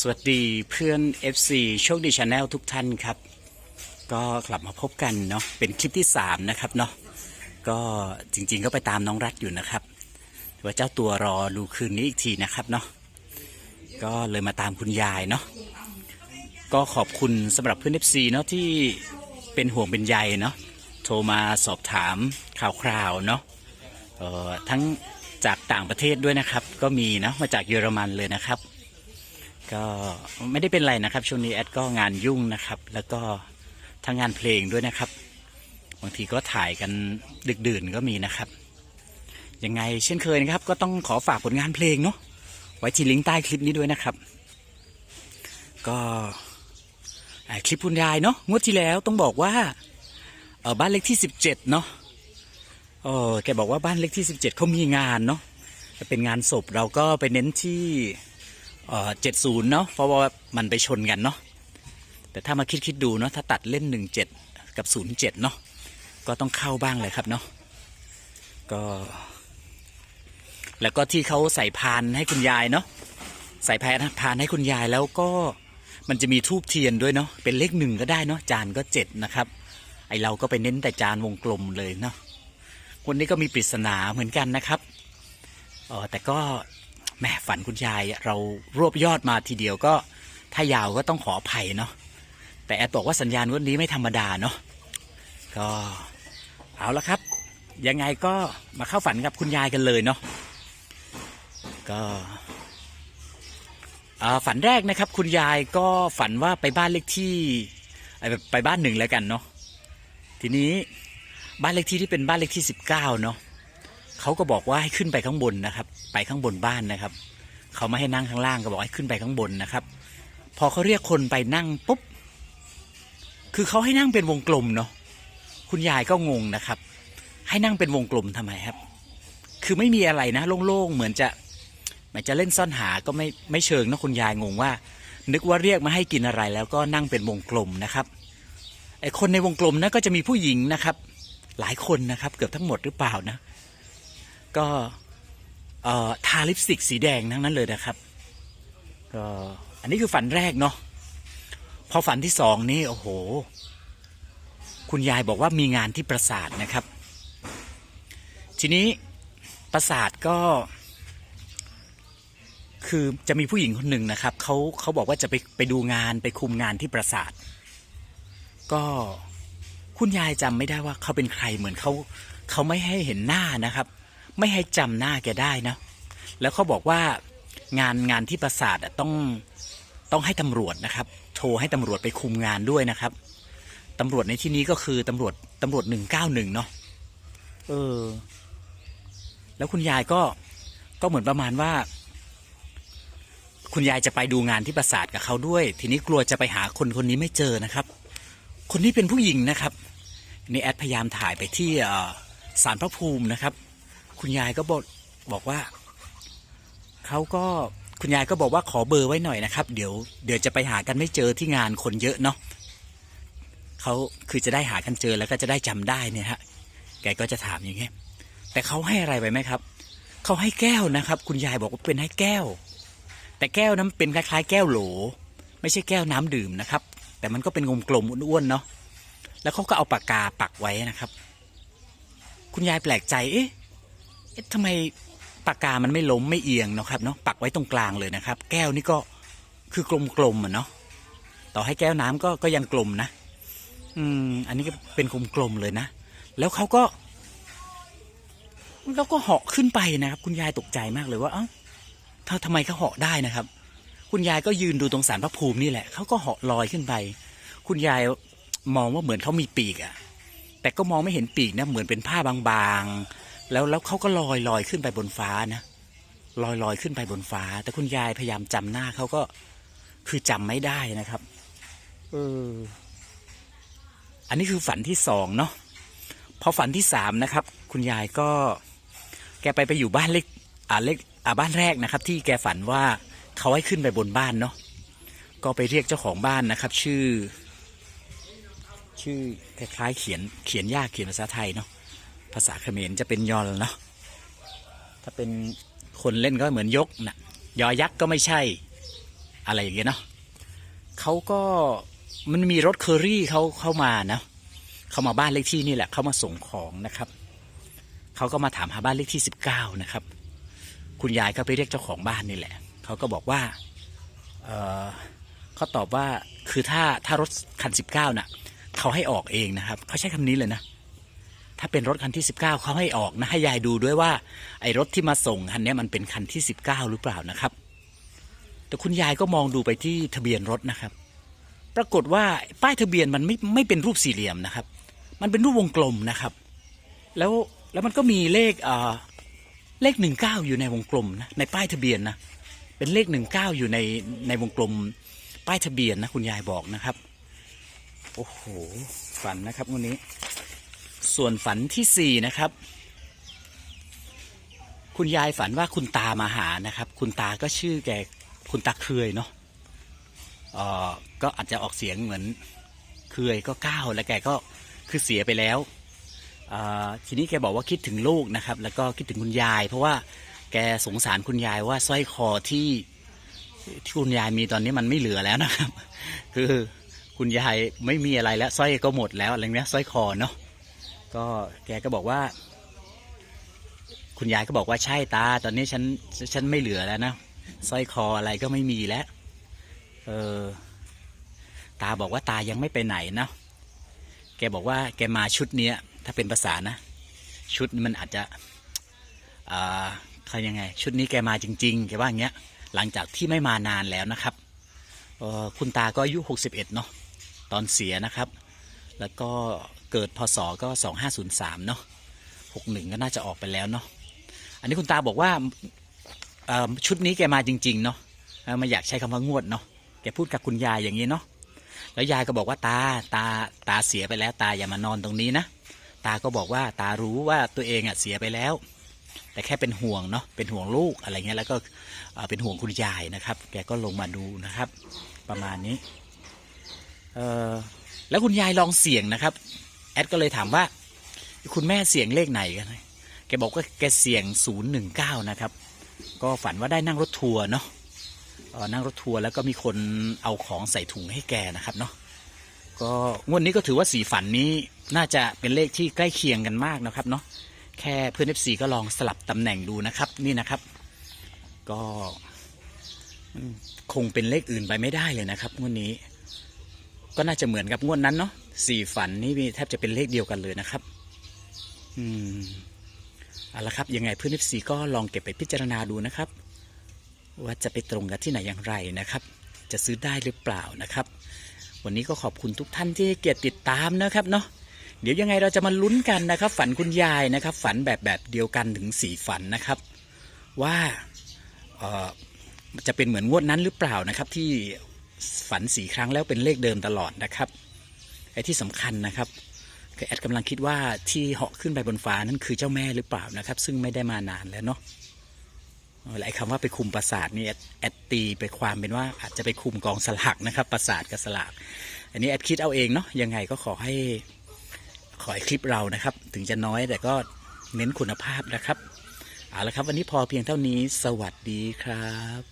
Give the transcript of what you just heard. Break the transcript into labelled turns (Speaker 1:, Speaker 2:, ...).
Speaker 1: สวัสดีเพื่อน FC โชคดีชาแนลทุกท่านครับ ก็กลับมาพบกันเนาะเป็นคลิปที่ 3 นะครับเนาะก็จริงๆก็ไปตามน้องรัฐอยู่นะครับว่าเจ้าตัวรอดูคืนนี้อีกทีนะครับเนาะก็เลยมาตามคุณยายเนาะก็ขอบคุณสำหรับเพื่อน FC เนาะที่เป็นห่วงเป็นใยเนาะโทรมาสอบถามข่าวคราวเนาะทั้งจากต่างประเทศด้วยนะครับ ก็มีนะมาจากเยอรมันเลยนะครับ ก็ไม่ได้เป็นไรนะครับ ช่วงนี้แอดก็งานยุ่งนะครับ แล้วก็ทั้งงานเพลงด้วยนะครับ บางทีก็ถ่ายกันดึกดื่นก็มีนะครับ ยังไงเช่นเคยนะครับ ก็ต้องขอฝากผลงานเพลงเนาะไว้ที่ลิงก์ใต้คลิปนี้ด้วยนะครับ ก็คลิปคุณยายเนาะงวดที่แล้วต้องบอกว่าเออบ้านเลขที่17เนาะเออแกบอกว่าบ้านเลขที่17เขามีงานเนาะเป็นงานศพเราก็ไปเน้นที่ เจ็ดศูนย์เนาะเพราะว่ามันไปชนกันเนาะแต่ถ้ามาคิดคิดดูเนาะถ้าตัดเล่นหนึ่งเจ็ดกับศูนย์เจ็ดเนาะก็ต้องเข้าบ้างเลยครับเนาะก็ แล้วก็ที่เขาใส่พานให้คุณยายเนาะใส่พานพานให้คุณยายแล้วก็มันจะมีทูบเทียนด้วยเนาะเป็นเลขหนึ่งก็ได้เนาะจานก็เจ็ดนะครับ ไอเราก็ไปเน้นแต่จานวงกลมเลยเนาะคนนี้ก็มีปริศนาเหมือนกันนะครับเออแต่ก็ แหม่ฝันคุณยายเรารวบยอดมาทีเดียวก็ ถ้ายาวก็ต้องขออภัยเนาะแต่แอดบอกว่าสัญญาณวันนี้ไม่ธรรมดาเนาะก็เอาละครับ ยังไงก็มาเข้าฝันกับคุณยายกันเลยเนาะก็ฝันแรกนะครับ คุณยายก็ฝันว่าไปบ้านเลขที่ไปไปบ้านหนึ่งแล้วกันเนาะทีนี้บ้านเลขที่ที่เป็นบ้านเลขที่สิบเก้าเนาะ เขาก็บอกว่าให้ขึ้นไปข้างบนนะครับ ไปข้างบนบ้านนะครับ เขาไม่ให้นั่งข้างล่างก็บอกให้ขึ้นไปข้างบนนะครับ พอเขาเรียกคนไปนั่งปุ๊บ คือเขาให้นั่งเป็นวงกลมเนาะ คุณยายก็งงนะครับ ให้นั่งเป็นวงกลมทำไมครับ คือไม่มีอะไรนะโล่งๆ เหมือนจะเหมือนจะเล่นซ่อนหาก็ไม่ไม่เชิงนะคุณยายงงว่า นึกว่าเรียกมาให้กินอะไรแล้วก็นั่งเป็นวงกลมนะครับไอคนในวงกลมนะก็จะมีผู้หญิงนะครับ หลายคนนะครับ เกือบทั้งหมดหรือเปล่านะ ก็ทาลิปสติกสีแดงทั้งนั้นเลยนะครับก็อันนี้คือฝันแรกเนาะพอฝันที่สองนี่โอ้โห คุณยายบอกว่ามีงานที่ปราสาทนะครับ ทีนี้ปราสาทก็ คือจะมีผู้หญิงคนหนึ่งนะครับเขาเขาบอกว่าจะไปไปดูงานไปคุมงานที่ปราสาท ก็คุณยายจำไม่ได้ว่าเขาเป็นใครเหมือนเขาเขาไม่ให้เห็นหน้านะครับ ไม่ให้จำหน้าแกได้นะ แล้วเขาบอกว่างานงานที่ปราสาทอะต้องต้องให้ตำรวจนะครับ โทรให้ตำรวจไปคุมงานด้วยนะครับตำรวจในที่นี้ก็คือตำรวจตำรวจหนึ่งเก้าหนึ่งเนาะเออ แล้วคุณยายก็ก็เหมือนประมาณว่า คุณยายจะไปดูงานที่ปราสาทกับเขาด้วย ทีนี้กลัวจะไปหาคนคนนี้ไม่เจอนะครับ คนนี้เป็นผู้หญิงนะครับนี่แอดพยายามถ่ายไปที่เอ่อศาลพระภูมินะครับ คุณยายก็บอกบอกว่าเขาก็คุณยายก็บอกว่าขอเบอร์ไว้หน่อยนะครับ เดี๋ยวเดี๋ยวจะไปหากันไม่เจอที่งานคนเยอะเนาะเขาคือจะได้หากันเจอแล้วก็จะได้จำได้เนี่ยฮะแกก็จะถามอย่างเงี้ยแต่เขาให้อะไรไปไหมครับเขาให้แก้วนะครับ คุณยายบอกว่าเป็นให้แก้ว แต่แก้วนั้นเป็นคล้ายๆแก้วโหล ไม่ใช่แก้วน้ำดื่มนะครับ แต่มันก็เป็นกลมอ้วนๆเนาะแล้วเขาก็เอาปากกาปักไว้นะครับ คุณยายแปลกใจเอ๊ะ เอ๊ะทำไมปากกามันไม่ล้มไม่เอียงนะครับเนาะปักไว้ตรงกลางเลยนะครับ แก้วนี่ก็คือกลมๆอะเนาะต่อให้แก้วน้ำก็ก็ยังกลมนะ อืม อันนี้ก็เป็นกลมๆเลยนะ แล้วเขาก็แล้วก็เหาะขึ้นไปนะครับ คุณยายตกใจมากเลยว่า เอ้าถ้าทำไมเขาเหาะได้นะครับ คุณยายก็ยืนดูตรงสารพระภูมินี่แหละเขาก็เหาะลอยขึ้นไป คุณยายมองว่าเหมือนเขามีปีกอะแต่ก็มองไม่เห็นปีกนะ เหมือนเป็นผ้าบางๆ แล้วแล้วเขาก็ลอยลอยขึ้นไปบนฟ้านะลอยลอยขึ้นไปบนฟ้า แต่คุณยายพยายามจำหน้าเขาก็คือจำไม่ได้นะครับเอออันนี้คือฝันที่สองเนาะพอฝันที่สามนะครับ คุณยายก็ แกไปไปอยู่บ้านเล็กอ่าเล็กอ่าบ้านแรกนะครับ ที่แกฝันว่าเขาให้ขึ้นไปบนบ้านเนาะก็ไปเรียกเจ้าของบ้านนะครับ ชื่อ ชื่อคล้ายๆเขียนเขียนยากเขียนภาษาไทยเนาะ ภาษาเขมรจะเป็นยอลเนาะถ้าเป็นคนเล่นก็เหมือนยกนะยอยักษ์ก็ไม่ใช่ อะไรอย่างเงี้ยเนาะเขาก็มันมีรถเคอรี่เขาเข้ามานะเข้ามาบ้านเลขที่นี่แหละเข้ามาส่งของนะครับเขาก็มาถามหาบ้านเลขที่สิบเก้านะครับ คุณยายก็ไปเรียกเจ้าของบ้านนี่แหละเขาก็บอกว่าเออเขาตอบว่าคือถ้าถ้ารถคันสิบเก้าน่ะเขาให้ออกเองนะครับเขาใช้คำนี้เลยนะ ถ้าเป็นรถคันที่ 19เขาให้ออกนะให้ยายดูด้วยว่าไอ้รถที่มาส่งคันนี้มันเป็นคันที่ 19 หรือเปล่านะครับ แต่คุณยายก็มองดูไปที่ทะเบียนรถนะครับ ปรากฏว่าป้ายทะเบียนมันไม่ไม่เป็นรูปสี่เหลี่ยมนะครับ มันเป็นรูปวงกลมนะครับ แล้วแล้วมันก็มีเลขเอ่อเลขหนึ่งเก้าอยู่ในวงกลมนะในป้ายทะเบียนนะเป็นเลขหนึ่งเก้าอยู่ในในวงกลม ป้ายทะเบียนนะคุณยายบอกนะครับ โอ้โหฝันนะครับวันนี้ ส่วนฝันที่สี่นะครับ คุณยายฝันว่าคุณตามาหานะครับ คุณตาก็ชื่อแกคุณตาเคยเนาะเออก็อาจจะออกเสียงเหมือนเคยก็เก้าแล้วแกก็คือเสียไปแล้วทีนี้แกบอกว่าคิดถึงลูกนะครับ แล้วก็คิดถึงคุณยาย เพราะว่าแกสงสารคุณยายว่าสร้อยคอที่ที่คุณยายมีตอนนี้มันไม่เหลือแล้วนะครับ คือคุณยายไม่มีอะไรแล้วสร้อยก็หมดแล้วอะไรเงี้ยสร้อยคอเนาะ ก็แกก็บอกว่า คุณยายก็บอกว่าใช่ตา ตอนนี้ฉันฉันไม่เหลือแล้วนะสร้อยคออะไรก็ไม่มีแล้ว เออ ตาบอกว่าตายังไม่ไปไหนนะแกบอกว่าแกมาชุดเนี้ย ถ้าเป็นภาษานะ ชุดนี้มันอาจจะอ่าเขายังไง ชุดนี้แกมาจริงๆแกว่าอย่างเงี้ย หลังจากที่ไม่มานานแล้วนะครับเออคุณตาก็อายุหกสิบเอ็ดเนาะตอนเสียนะครับ แล้วก็ เกิดพศก็ 2503 เนาะ61 ก็น่าจะออกไปแล้วเนาะอันนี้คุณตาบอกว่าชุดนี้แกมาจริง ๆ เนาะมาอยากใช้คำว่างวดเนาะแกพูดกับคุณยายอย่างนี้เนาะแล้วยายก็บอกว่าตาตาตาเสียไปแล้วตาอย่ามานอนตรงนี้นะตาก็บอกว่าตารู้ว่าตัวเองอะเสียไปแล้ว แต่แค่เป็นห่วงเนาะเป็นห่วงลูกอะไรเงี้ยแล้วก็เอ่อเป็นห่วงคุณยายนะครับ แกก็ลงมาดูนะครับ ประมาณนี้เออแล้วคุณยายลองเสี่ยงนะครับ แอดก็เลยถามว่าคุณแม่เสียงเลขไหนกันแกบอกว่าแกเสียงศูนย์หนึ่งเก้านะครับ ก็ฝันว่าได้นั่งรถทัวร์เนาะนั่งรถทัวร์แล้วก็มีคนเอาของใส่ถุงให้แกนะครับเนาะก็งวดนี้ก็ถือว่าสีฝันนี้น่าจะเป็นเลขที่ใกล้เคียงกันมากนะครับเนาะแค่เพื่อน FC ก็ลองสลับตำแหน่งดูนะครับนี่นะครับ ก็คงเป็นเลขอื่นไปไม่ได้เลยนะครับงวดนี้ ก็น่าจะเหมือนกับงวดนั้นเนาะสี่ฝันนี่มีแทบจะเป็นเลขเดียวกันเลยนะครับ อืมเอาละครับ ยังไงเพื่อนฟซีก็ลองเก็บไปพิจารณาดูนะครับ ว่าจะไปตรงกับที่ไหนอย่างไรนะครับ จะซื้อได้หรือเปล่านะครับ วันนี้ก็ขอบคุณทุกท่านที่เกียรติติดตามนะครับเนาะเดี๋ยวยังไงเราจะมาลุ้นกันนะครับ ฝันคุณยายนะครับ ฝันแบบแบบเดียวกันถึงสี่ฝันนะครับ ว่าเออจะเป็นเหมือนงวดนั้นหรือเปล่านะครับที่ ฝันสี่ครั้งแล้วเป็นเลขเดิมตลอดนะครับไอ้ที่สำคัญนะครับคือแอดกำลังคิดว่าที่เหาะขึ้นไปบนฟ้านั่นคือเจ้าแม่หรือเปล่านะครับ ซึ่งไม่ได้มานานแล้วเนาะเออและไอ้คำว่าไปคุมปราสาทนี่แอดตีไปความเป็นว่าอาจจะไปคุมกองสลากนะครับปราสาทกับสลากอันนี้แอดคิดเอาเองเนาะยังไงก็ขอให้ขอให้คลิปเรานะครับ ถึงจะน้อยแต่ก็เน้นคุณภาพนะครับเอาละครับ วันนี้พอเพียงเท่านี้สวัสดีครับ